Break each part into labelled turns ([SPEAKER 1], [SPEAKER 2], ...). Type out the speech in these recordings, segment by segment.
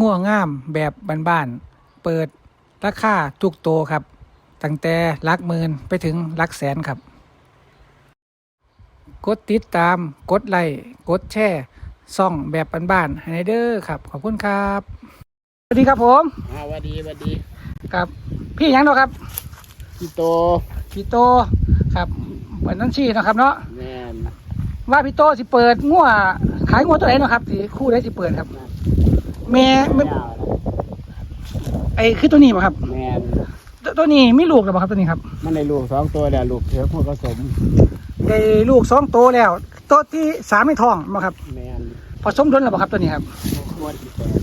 [SPEAKER 1] ง่วงามแบบบ้านๆ เปิดราคาทุกโตวครับ ตั้งแต่หลักหมื่นไปถึงหลักแสนครับ กดติดตาม กดไลค์ กดแชร์ซ่องแบบบ้านๆให้เด้อครับ ขอบคุณครับ สวัสดีครับผม
[SPEAKER 2] อ่าหวัดดีหวัดดี
[SPEAKER 1] ครับ พี่หยังเนาะครับ
[SPEAKER 2] พี่โต
[SPEAKER 1] พี่โตครับเหมือนนั่นชี้เนาะครับเนาะ
[SPEAKER 2] แม่น
[SPEAKER 1] ว่าพี่โตสิเปิดงัวขายงัวตัวไหนเนาะครับสิคู่ได้สิเปิดครับ แม่แม่
[SPEAKER 2] ยาว
[SPEAKER 1] ไอ้คือตัวนี้ป่ะครับ
[SPEAKER 2] แม่น
[SPEAKER 1] ตัวตัวนี้มีลูกหรือเปล่าครับตัวนี้ครับ
[SPEAKER 2] มันได้ลูกสองตัวแล้วลูกเถือกหัวผสม
[SPEAKER 1] ได้ลูกสองโตวแล้วตัวที่สามในท้องมาครับ
[SPEAKER 2] แม่น
[SPEAKER 1] ผสมดนหรือเปล่าครับตัวนี้ครับ
[SPEAKER 2] ขวดที่แปด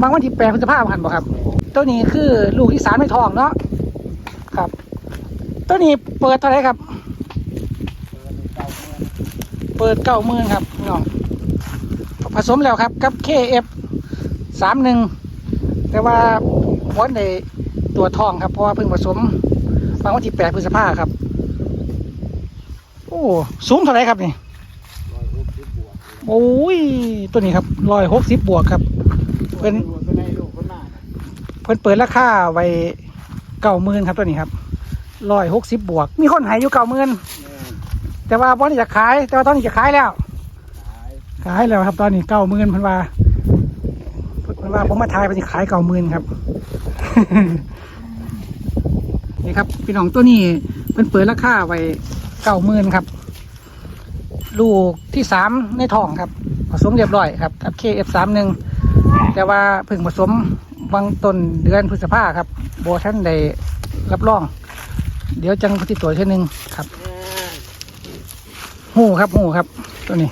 [SPEAKER 1] บางวันที่แปดพฤษภาคมบ่ครับ ตัวนี้คือลูกที่สามในท้องเนาะครับ ตัวนี้เปิดเท่าไหรครับ
[SPEAKER 2] เก้าเงิน
[SPEAKER 1] เปิดเก้าหมื่นครับพี่น้องผสมแล้วครับกับ KF สามหนึ่งแต่ว่าวันในตัวจทองครับ เพราะว่าเพิ่งผสมบางวันที่แปดพฤษภาครับ โอ้สูงเท่าไหรครับนี่
[SPEAKER 2] ร้อยหกสิบบวก
[SPEAKER 1] โอ้ยตัวนี้ครับร้อยหกสิบบวกครับ เพิ่น
[SPEAKER 2] ลูกเป็นไรลูกคนหน้าน่ะ
[SPEAKER 1] เพิ่นเปิดราคาไว้เก้าหมื่นครับตัวนี้ครับร้อยหกสิบบวก มีคนใหายอยู่เก้าหมื่น
[SPEAKER 2] แม่น
[SPEAKER 1] แต่ว่าวันนี้จะขาย แต่ว่าตอนนี้จะขายแล้ว
[SPEAKER 2] ขาย
[SPEAKER 1] ขายแล้วครับตอนนี้เก้าหมื่นเพิ่นว่า เพิ่นว่าผมมาทายเพิ่นขายเก้าหมื่นครับ นี่ครับพี่น้องตัวนี้เพิ่นเปิดราคาไว้เก้าหมื่นครับ ลูกที่สามในท้องครับ ผสมเรียบร้อยครับกับ KF สามหนึ่งแต่ว่าเพิ่งผสมบางต้นเดือนพฤษภาครับโบท่านได้รับรอง เดี๋ยวจังปฏิตัวเช่นหนึ่งครับหูครับหูครับ ตัวนี้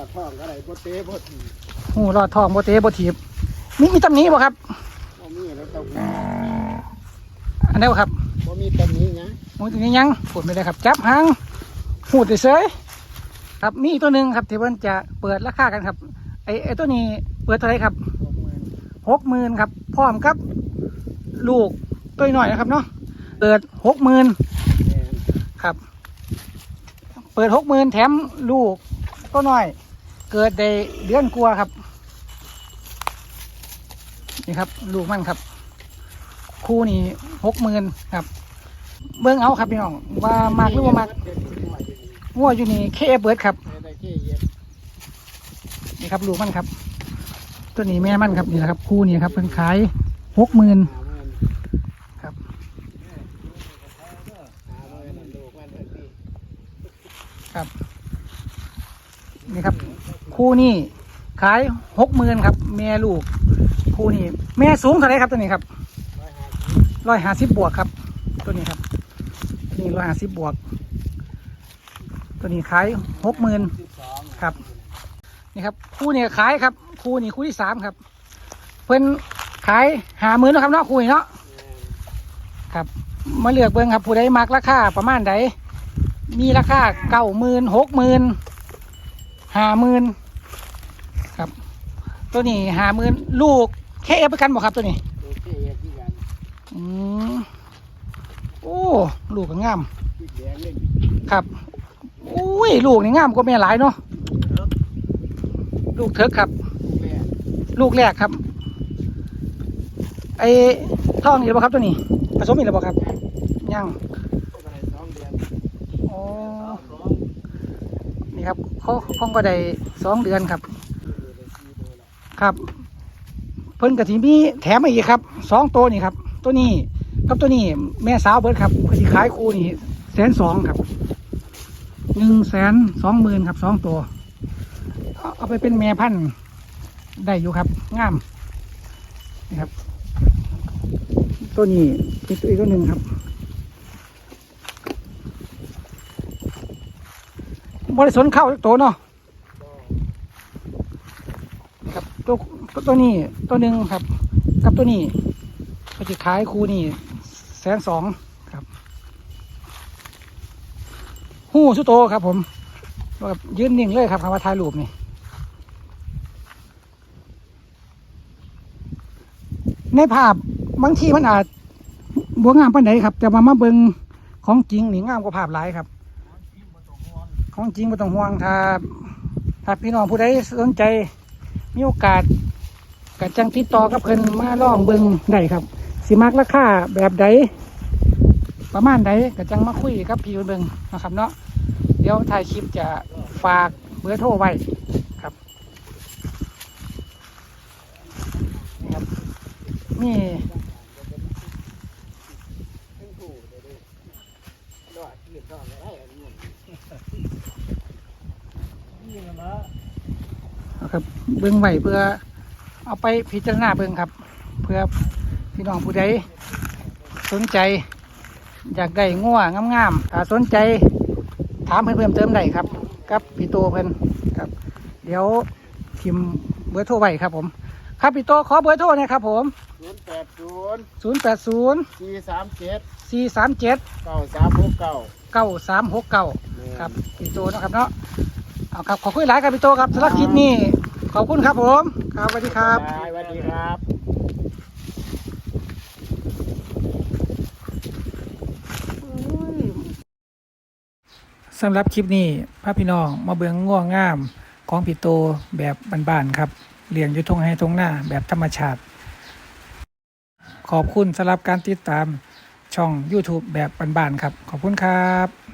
[SPEAKER 2] อ้รอดท้องก็ได้บ่เตะบ่ถีบ
[SPEAKER 1] หูรอดทองโบเตโบถีบมีมีตำหนี้บ่ครับ
[SPEAKER 2] บ่มีแล้วต้อง
[SPEAKER 1] อันนี้บ่ครับ
[SPEAKER 2] บ่มีตำหนี้นะ
[SPEAKER 1] หูตัวนี้ยังพูดไม่ได้ครับ จับหางหูดเฉยๆครับมีอีกตัวหนึ่งครับที่เพิ่นจะเปิดราคากันครับไอ้ไอ้ตัวนี้เปิดเท่าไหรครับ
[SPEAKER 2] หกหมื่น
[SPEAKER 1] หกหมื่นครับพร้อมครับ ลูกตัวหน่อยนะครับเนาะเปิดหกหมื่น
[SPEAKER 2] แม่น
[SPEAKER 1] ครับ เปิดหกหมื่นแถมลูกตัวน้อย เกิดได้เดือนกลัวครับ นี่ครับ ลูกมันครับ คู่นี้หกหมื่นครับ เบิ้งเอาครับพี่น้องว่ามากหรือว่ามาก
[SPEAKER 2] เด็ดหัวอยู่นี่
[SPEAKER 1] งัวอยู่นี่เคเบิร์ดครับนี่ครับลูกมันครับ ตัวนี้แม่มันครับนี่แหละครับ คู่นี้ครับเพิ่นขายหกหมื่นครับครับ นี่ครับ คู่นี้ขายหกหมื่นครับ แม่ลูก คู่นี้แม่สูงเท่าไรครับตัวนี้ครับ
[SPEAKER 2] ร้อยห้าสิบ
[SPEAKER 1] บวกครับ ตัวนี้ครับ นี่ร้อยห้าสิบบวก ตัวนี้ขายหกหมื่นครับ นี่ครับ คู่นี้ขายครับ คู่นี้คู่ที่สามครับ เพิ่นขายหาหมื่นนะครับเนาะคู่นี้เนาะครับ มาเลือกเบิ่งครับผู้ใดมักราคาประมาณใดมีราคาเก้าหมื่นหกหมื่น ห้าหมื่นครับ ตัวนี้ห้าหมื่นลูกแค่เอฟกันบอกครับตัวนี้
[SPEAKER 2] อื
[SPEAKER 1] มโอ้ลูกก็งามครับอุ้ยลูกนี่งามกว่าแม่หลายเนาะลูกเถิกครับ ลูกแรกครับ ไอ้ท้องนี่หรือเปล่าครับตัวนี้ ผสมอีกหรือเปล่าครับยัง
[SPEAKER 2] ก็ได้สองเดือน
[SPEAKER 1] อ๋อ นี่ครับเขาเขาก็ได้สองเดือนครับ ครับ เพิ่นกะทิมีแถมมาอีกครับสองตัวนี่ครับ ตัวนี้กับตัวนี้แม่สาวเบิร์ดครับเพิ่นสิขายคู่นี่แสนสองครับหนึ่งแสนสองหมื่นครับสองตัว เอาไปเป็นแม่พันธุ์ได้อยู่ครับงามนี่ครับ ตัวนี้อีกตัวหนึ่งครับ บริสนเข้าอีกตัวเนาะครับตัวตัวนี้ตัวหนึ่งครับ กับตัวนี้ก็จะขายคูนี่แสนสองครับหู้สุโตครับ ผมแบบยืนนิ่งเลยครับคำว่าถ่ายรูปนี่ในภาพบางทีมันอาจบวงามปานใดครับ แต่ว่ามาเบิงของจริงนี่งามกว่าภาพหลายครับ ของจริงไม่ต้องห่วงถ้าถ้าพี่น้องผู้ใดสนใจ มีโอกาสกัจังติดต่อกับเพิ่นมาลองเบิ่งได้ครับ สิมักราคาแบบใดประมาณใดกัจังมาคุยกับพี่เบิ่งนะครับเนาะเดี๋ยวถ่ายคลิปจะฝากเบอร์โทรไว้ครับนี่ครับนี่
[SPEAKER 2] ทั้งคู่เดี๋ยวดูดอดเกลียดดอดอะไรอันนี้นี่นะ
[SPEAKER 1] เอา ครับเบิ่งไว้เพื่อเอาไปพิจารณาเบิ่งครับ เพื่อพี่น้องผู้ใดสนใจ อยากได้งัวงามๆถ้าสนใจถามเพิ่นเพิ่มเติมได้ครับกับพี่โตเพิ่นครับ เดี๋ยวพิมพ์เบอร์โทรไว้ครับผม ครับพี่โตขอเบอร์โทรหนะครับผม
[SPEAKER 2] ศูนย์แปดศูนย์
[SPEAKER 1] 0 8 0
[SPEAKER 2] สี่สามเจ็ด
[SPEAKER 1] 4 3 7
[SPEAKER 2] เก้าสามหกเก้า
[SPEAKER 1] 9 3 6 9ครับพี่โตเนาะครับเนาะเอาครับขอคุยหลายครับพี่โตครับสำหรับคลิปนี้ ขอบคุณครับผม ครับสวัสดีครับ
[SPEAKER 2] สวัสดีครับ
[SPEAKER 1] สำหรับคลิปนี้พระพี่น้องมาเบืองง่วงงามของพี่โตแบบบ้านๆครับเลี้ยงอยู่ทงให้ทงหน้าแบบธรรมชาติ ขอบคุณสำหรับการติดตามช่อง YouTube แบบบ้านๆครับ ขอบคุณครับ